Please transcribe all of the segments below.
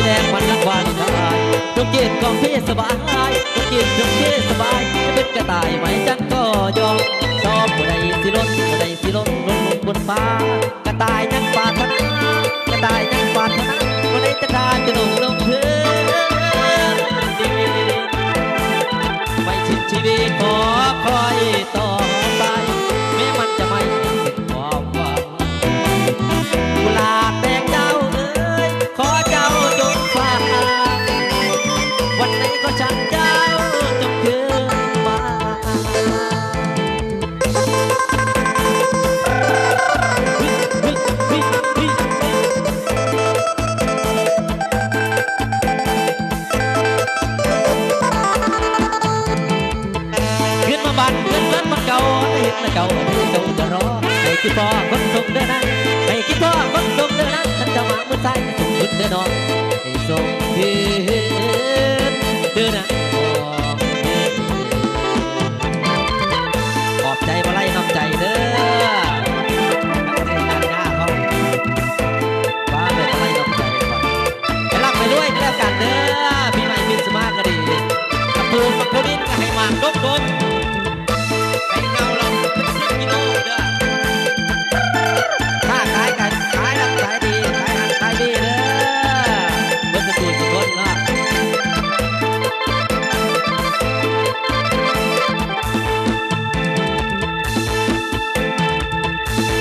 สีแดงมันละวันทายต้องเกตของพี่สบายต้องเกตของพี่สบายจะเป็นกระต่ายไหมจันก็ยอมชอบผู้ใดสิล้นผู้ใดสิล้นล้นลงบนฟ้ากระต่ายยังปรารถนากระต่ายยังปรารถนาผู้ใดจะได้จะลงลงพื้นไเห็นนะเจ้าให้เจ้าจะรอให้คิดพ่อคนส่งเดินนั้นให้คิดพ่อคนส่งเดินนั้นฉันจะมามือซ้ายส่งขึ้นเดินนอน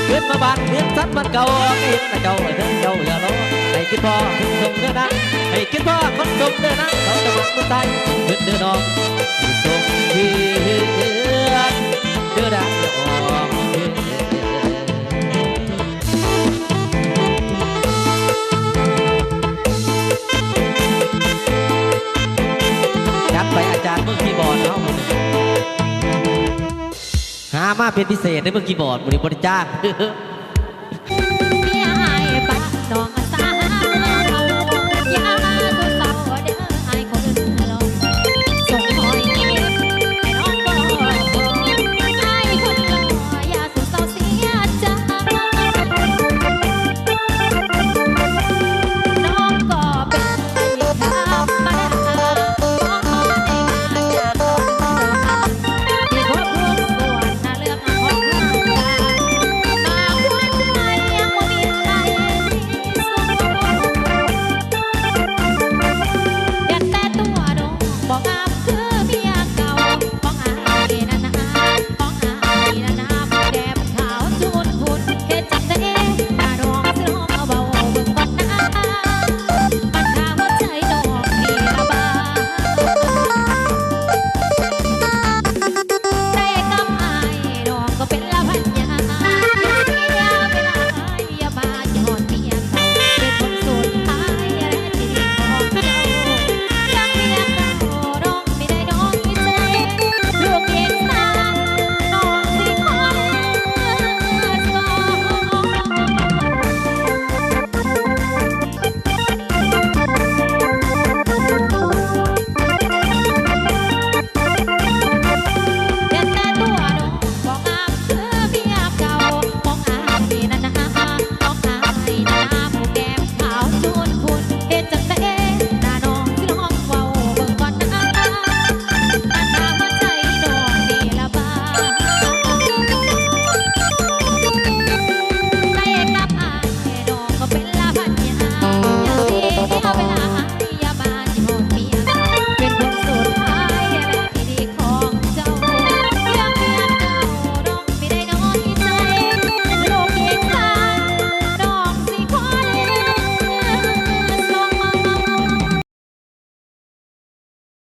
ขึ้นมาบ้านเพื่อนสัตว์มันเก่าเห็นแต่เจ้าเดินเจ้าอย่ารอให้คิดพ่อคนส่งเด้อนะให้คิดพ่อคนส่งเด้อนะเขาจะมามือตายขึ้นเด้อน้องที่ส่งเดือดเดือด มาเป็นพิเศษได้เมื่อกี้บอร์ดบริบทิจ้าง